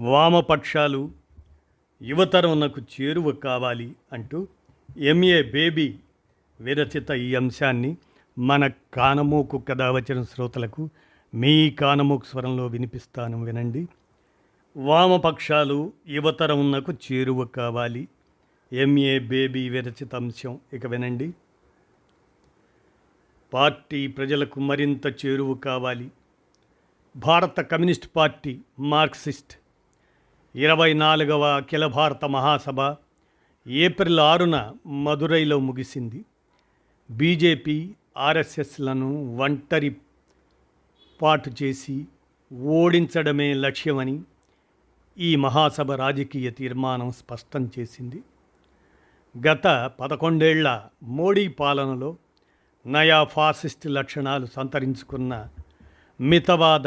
వామపక్షాలు యువతరమునకు చేరువ కావాలి అంటూ ఎంఏ బేబీ విరచిత ఈ అంశాన్ని మన కానమోకు కథ వచ్చిన శ్రోతలకు మీ కానమోకు స్వరంలో వినిపిస్తాను వినండి. వామపక్షాలు యువతరమునకు చేరువ కావాలి. ఎంఏ బేబీ విరచిత అంశం ఇక వినండి. పార్టీ ప్రజలకు మరింత చేరువ కావాలి. భారత కమ్యూనిస్ట్ పార్టీ మార్క్సిస్ట్ ఇరవై నాలుగవ అఖిల భారత మహాసభ ఏప్రిల్ ఆరున మదురైలో ముగిసింది. బీజేపీ ఆర్ఎస్ఎస్లను ఒంటరి పాటు చేసి ఓడించడమే లక్ష్యమని ఈ మహాసభ రాజకీయ తీర్మానం స్పష్టం చేసింది. గత పదకొండేళ్ళ మోడీ పాలనలో నయా ఫాసిస్ట్ లక్షణాలు సంతరించుకున్న మితవాద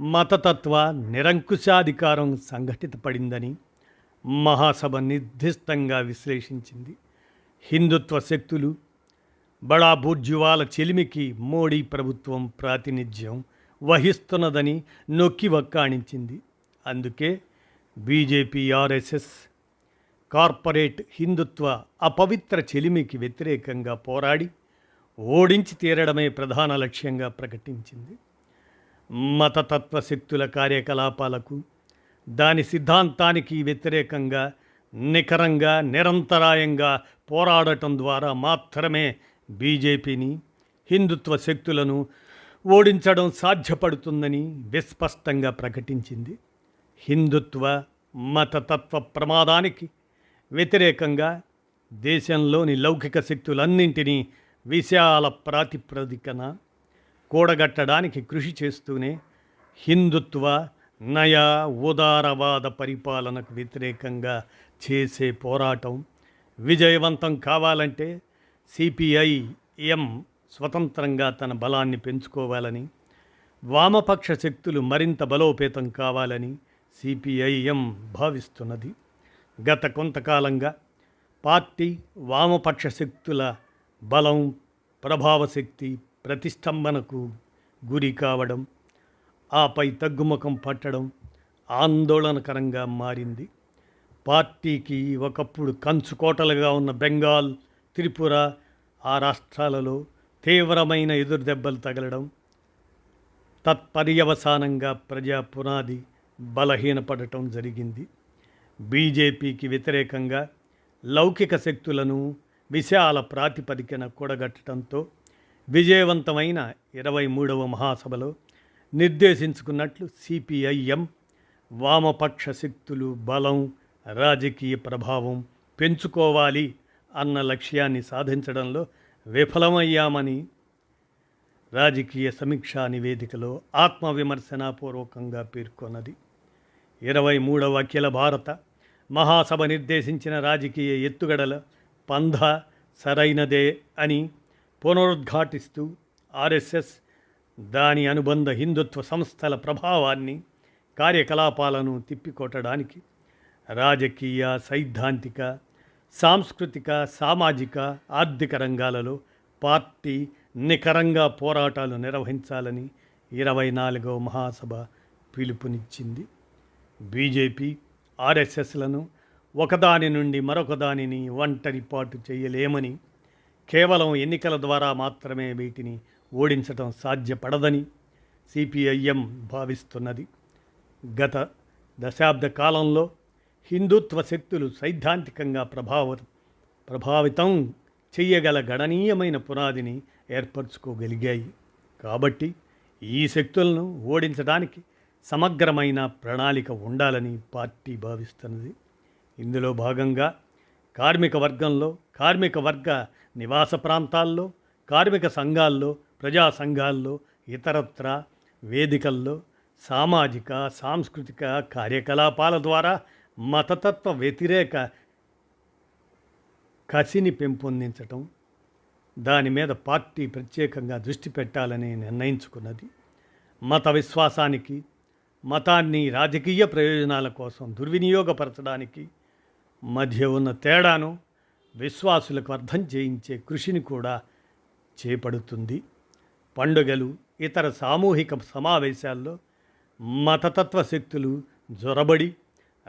మతతత్వ నిరంకుశాధికారం సంఘటితపడిందని మహాసభ నిర్దిష్టంగా విశ్లేషించింది. హిందుత్వ శక్తులు బడా బూర్జువాల చెలిమికి మోడీ ప్రభుత్వం ప్రాతినిధ్యం వహిస్తున్నదని నొక్కి వక్కాణించింది. అందుకే బీజేపీ ఆర్ఎస్ఎస్ కార్పొరేట్ హిందుత్వ అపవిత్ర చెలిమికి వ్యతిరేకంగా పోరాడి ఓడించి తీరడమే ప్రధాన లక్ష్యంగా ప్రకటించింది. మతతత్వ శక్తుల కార్యకలాపాలకు దాని సిద్ధాంతానికి వ్యతిరేకంగా నికరంగా నిరంతరాయంగా పోరాడటం ద్వారా మాత్రమే బీజేపీని హిందుత్వ శక్తులను ఓడించడం సాధ్యపడుతుందని విస్పష్టంగా ప్రకటించింది. హిందుత్వ మతతత్వ ప్రమాదానికి వ్యతిరేకంగా దేశంలోని లౌకిక శక్తులన్నింటినీ విశాల ప్రాతిపదికన కూడగట్టడానికి కృషి చేస్తూనే హిందుత్వ నయ ఉదారవాద పరిపాలనకు వ్యతిరేకంగా చేసే పోరాటం విజయవంతం కావాలంటే సిపిఐఎం స్వతంత్రంగా తన బలాన్ని పెంచుకోవాలని వామపక్ష శక్తులు మరింత బలోపేతం కావాలని సిపిఐఎం భావిస్తున్నది. గత కొంతకాలంగా పార్టీ వామపక్ష శక్తుల బలం ప్రభావశక్తి ప్రతిష్టంభనకు గురి కావడం ఆపై తగ్గుముఖం పట్టడం ఆందోళనకరంగా మారింది. పార్టీకి ఒకప్పుడు కంచుకోటలుగా ఉన్న బెంగాల్ త్రిపుర ఆ రాష్ట్రాలలో తీవ్రమైన ఎదురుదెబ్బలు తగలడం తత్పర్యవసానంగా ప్రజా పునాది బలహీనపడటం జరిగింది. బీజేపీకి వ్యతిరేకంగా లౌకిక శక్తులను విశాల ప్రాతిపదికన కూడగట్టడంతో విజయవంతమైన ఇరవై మూడవ మహాసభలో నిర్దేశించుకున్నట్లు సిపిఐఎం వామపక్ష శక్తులు బలం రాజకీయ ప్రభావం పెంచుకోవాలి అన్న లక్ష్యాన్ని సాధించడంలో విఫలమయ్యామని రాజకీయ సమీక్షా నివేదికలో ఆత్మవిమర్శనాపూర్వకంగా పేర్కొన్నది. ఇరవై మూడవ అఖిల భారత మహాసభ నిర్దేశించిన రాజకీయ ఎత్తుగడల పంధ సరైనదే అని పునరుద్ఘాటిస్తూ ఆర్ఎస్ఎస్ దాని అనుబంధ హిందుత్వ సంస్థల ప్రభావాన్ని కార్యకలాపాలను తిప్పికొట్టడానికి రాజకీయ సైద్ధాంతిక సాంస్కృతిక సామాజిక ఆర్థిక రంగాలలో పార్టీ నికరంగా పోరాటాలు నిర్వహించాలని ఇరవై నాలుగవ మహాసభ పిలుపునిచ్చింది. బీజేపీ ఆర్ఎస్ఎస్లను ఒకదాని నుండి మరొక దానిని ఒంటరిపాటు చేయలేమని కేవలం ఎన్నికల ద్వారా మాత్రమే వీటిని ఓడించడం సాధ్యపడదని సిపిఐఎం భావిస్తున్నది. గత దశాబ్ద కాలంలో హిందుత్వ శక్తులు సైద్ధాంతికంగా ప్రభావ ప్రభావితం చెయ్యగల గణనీయమైన పునాదిని ఏర్పరచుకోగలిగాయి. కాబట్టి ఈ శక్తులను ఓడించడానికి సమగ్రమైన ప్రణాళిక ఉండాలని పార్టీ భావిస్తున్నది. ఇందులో భాగంగా కార్మిక వర్గంలో కార్మిక వర్గ నివాస ప్రాంతాల్లో కార్మిక సంఘాల్లో ప్రజా సంఘాల్లో ఇతరత్ర వేదికల్లో సామాజిక సాంస్కృతిక కార్యకలాపాల ద్వారా మతతత్వ వ్యతిరేక కసిని పెంపొందించటం దాని మీద పార్టీ ప్రత్యేకంగా దృష్టి పెట్టాలని నిర్ణయించుకున్నది. మత విశ్వాసానికి మతాన్ని రాజకీయ ప్రయోజనాల కోసం దుర్వినియోగపరచడానికి మధ్య ఉన్న తేడాను విశ్వాసులకు అర్థం చేయించే కృషిని కూడా చేపడుతుంది. పండుగలు ఇతర సామూహిక సమావేశాల్లో మతతత్వ శక్తులు జొరబడి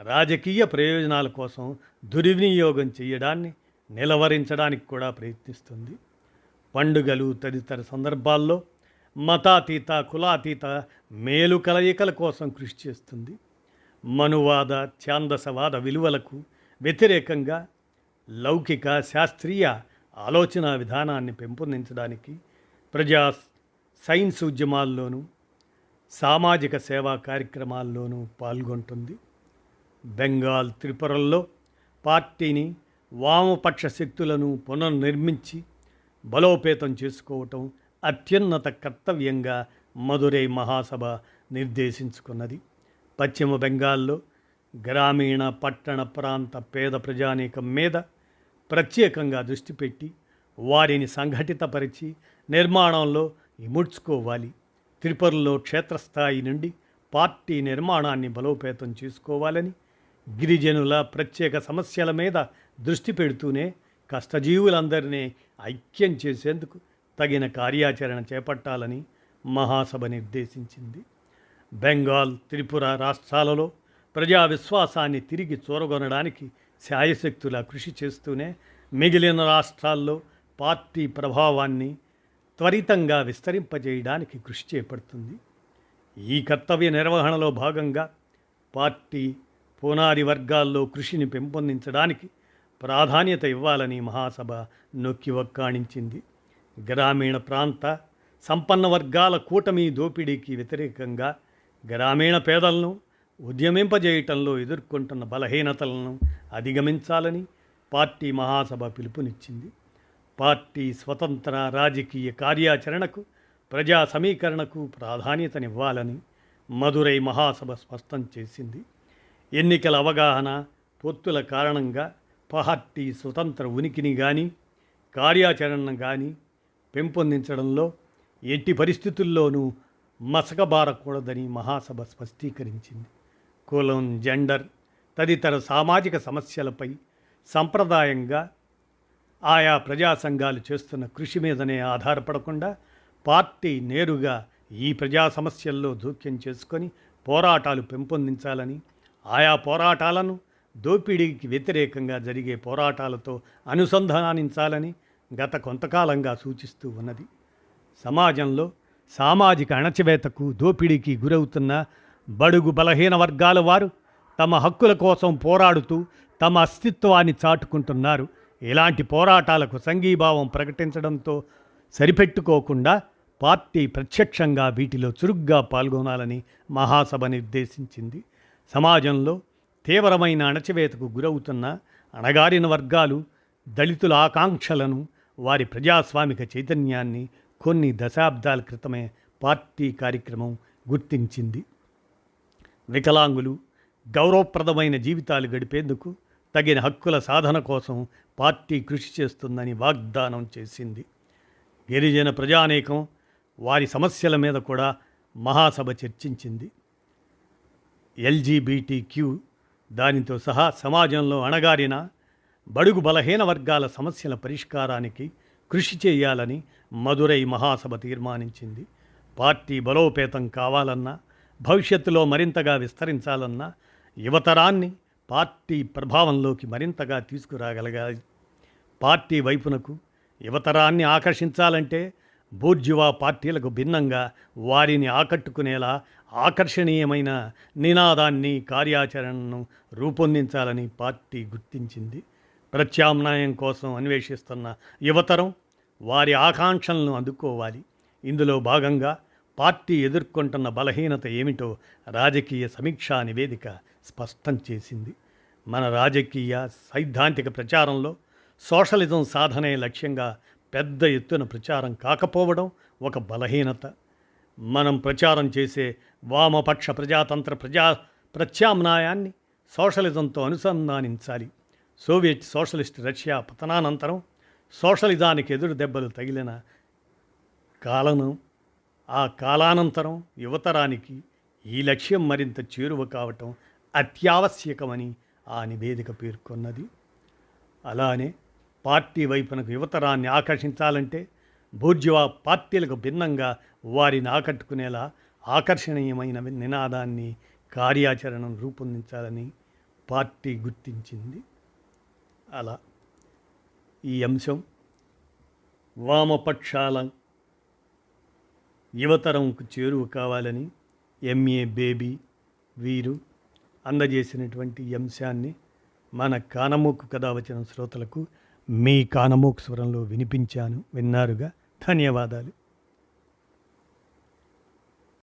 రాజకీయ ప్రయోజనాల కోసం దుర్వినియోగం చేయడాన్ని నిలవరించడానికి కూడా ప్రయత్నిస్తుంది. పండుగలు తదితర సందర్భాల్లో మతాతీత కులాతీత మేలు కలయికల కోసం కృషి చేస్తుంది. మనువాద ఛాందసవాద విలువలకు వ్యతిరేకంగా లౌకిక శాస్త్రీయ ఆలోచన విధానాన్ని పెంపొందించడానికి ప్రజా సైన్స్ ఉద్యమాల్లోనూ సామాజిక సేవా కార్యక్రమాల్లోనూ పాల్గొంటుంది. బెంగాల్ త్రిపురల్లో పార్టీని వామపక్ష శక్తులను పునర్నిర్మించి బలోపేతం చేసుకోవటం అత్యున్నత కర్తవ్యంగా మదురై మహాసభ నిర్దేశించుకున్నది. పశ్చిమ బెంగాల్లో గ్రామీణ పట్టణ ప్రాంత పేద ప్రజానీకం మీద ప్రత్యేకంగా దృష్టి పెట్టి వారిని సంఘటితపరిచి నిర్మాణంలో ఇముడ్చుకోవాలి. త్రిపురలో క్షేత్రస్థాయి నుండి పార్టీ నిర్మాణాన్ని బలోపేతం చేసుకోవాలని గిరిజనుల ప్రత్యేక సమస్యల మీద దృష్టి పెడుతూనే కష్టజీవులందరినీ ఐక్యం చేసేందుకు తగిన కార్యాచరణ చేపట్టాలని మహాసభ నిర్దేశించింది. బెంగాల్ త్రిపుర రాష్ట్రాలలో ప్రజా విశ్వాసాన్ని తిరిగి చూరగొనడానికి శాయశక్తులా కృషి చేస్తూనే మిగిలిన రాష్ట్రాల్లో పార్టీ ప్రభావాన్ని త్వరితంగా విస్తరింపజేయడానికి కృషి చేపడుతుంది. ఈ కర్తవ్య నిర్వహణలో భాగంగా పార్టీ పునాది వర్గాల్లో కృషిని పెంపొందించడానికి ప్రాధాన్యత ఇవ్వాలని మహాసభ నొక్కి వక్కాణించింది. గ్రామీణ ప్రాంత సంపన్న వర్గాల కూటమి దోపిడీకి వ్యతిరేకంగా గ్రామీణ పేదలను ఉద్యమింపజేయటంలో ఎదుర్కొంటున్న బలహీనతలను అధిగమించాలని పార్టీ మహాసభ పిలుపునిచ్చింది. పార్టీ స్వతంత్ర రాజకీయ కార్యాచరణకు ప్రజా సమీకరణకు ప్రాధాన్యతనివ్వాలని మదురై మహాసభ స్పష్టం చేసింది. ఎన్నికల అవగాహన పొత్తుల కారణంగా పార్టీ స్వతంత్ర ఉనికిని కానీ కార్యాచరణను కానీ పెంపొందించడంలో ఎట్టి పరిస్థితుల్లోనూ మసకబారకూడదని మహాసభ స్పష్టీకరించింది. కులం జెండర్ తదితర సామాజిక సమస్యలపై సంప్రదాయంగా ఆయా ప్రజా సంఘాలు చేస్తున్న కృషి మీదనే ఆధారపడకుండా పార్టీ నేరుగా ఈ ప్రజా సమస్యల్లో జోక్యం చేసుకొని పోరాటాలు పెంపొందించాలని ఆయా పోరాటాలను దోపిడీకి వ్యతిరేకంగా జరిగే పోరాటాలతో అనుసంధానించాలని గత కొంతకాలంగా సూచిస్తూ ఉన్నది. సమాజంలో సామాజిక అణచివేతకు దోపిడీకి గురవుతున్న బడుగు బలహీన వర్గాల వారు తమ హక్కుల కోసం పోరాడుతూ తమ అస్తిత్వాన్ని చాటుకుంటున్నారు. ఇలాంటి పోరాటాలకు సంఘీభావం ప్రకటించడంతో సరిపెట్టుకోకుండా పార్టీ ప్రత్యక్షంగా వీటిలో చురుగ్గా పాల్గొనాలని మహాసభ నిర్దేశించింది. సమాజంలో తీవ్రమైన అణచివేతకు గురవుతున్న అణగారిన వర్గాలు దళితుల ఆకాంక్షలను వారి ప్రజాస్వామిక చైతన్యాన్ని కొన్ని దశాబ్దాల క్రితమే పార్టీ కార్యక్రమం గుర్తించింది. వికలాంగులు గౌరవప్రదమైన జీవితాలు గడిపేందుకు తగిన హక్కుల సాధన కోసం పార్టీ కృషి చేస్తుందని వాగ్దానం చేసింది. గిరిజన ప్రజానేకం వారి సమస్యల మీద కూడా మహాసభ చర్చించింది. ఎల్జీబీటీ క్యూ దానితో సహా సమాజంలో అణగారిన బడుగు బలహీన వర్గాల సమస్యల పరిష్కారానికి కృషి చేయాలని మదురై మహాసభ తీర్మానించింది. పార్టీ బలోపేతం కావాలన్నా భవిష్యత్తులో మరింతగా విస్తరించాలన్న యువతరాన్ని పార్టీ ప్రభావంలోకి మరింతగా తీసుకురాగలగాలి. పార్టీ వైపునకు యువతరాన్ని ఆకర్షించాలంటే బూర్జువా పార్టీలకు భిన్నంగా వారిని ఆకట్టుకునేలా ఆకర్షణీయమైన నినాదాన్ని కార్యాచరణను రూపొందించాలని పార్టీ గుర్తించింది. ప్రత్యామ్నాయం కోసం అన్వేషిస్తున్న యువతరం వారి ఆకాంక్షలను అందుకోవాలి. ఇందులో భాగంగా పార్టీ ఎదుర్కొంటున్న బలహీనత ఏమిటో రాజకీయ సమీక్షా నివేదిక స్పష్టం చేసింది. మన రాజకీయ సైద్ధాంతిక ప్రచారంలో సోషలిజం సాధనే లక్ష్యంగా పెద్ద ఎత్తున ప్రచారం కాకపోవడం ఒక బలహీనత. మనం ప్రచారం చేసే వామపక్ష ప్రజాతంత్ర ప్రజా ప్రత్యామ్నాయాన్ని సోషలిజంతో అనుసంధానించాలి. సోవియట్ సోషలిస్ట్ రష్యా పతనానంతరం సోషలిజానికి ఎదురు దెబ్బలు తగిలిన కాలను ఆ కాలానంతరం యువతరానికి ఈ లక్ష్యం మరింత చేరువ కావటం అత్యావశ్యకమని ఆ నివేదిక పేర్కొన్నది. అలానే పార్టీ వైపునకు యువతరాన్ని ఆకర్షించాలంటే బూర్జువా పార్టీలకు భిన్నంగా వారిని ఆకట్టుకునేలా ఆకర్షణీయమైన నినాదాన్ని కార్యాచరణను రూపొందించాలని పార్టీ గుర్తించింది. అలా ఈ అంశం వామపక్షాల యువతరంకు చేరువ కావాలని ఎంఏ బేబీ వీరు అందజేసినటువంటి అంశాన్ని మన కానమోకు కథ వచ్చిన శ్రోతలకు మీ కానమోకు స్వరంలో వినిపించాను విన్నారుగా. ధన్యవాదాలు.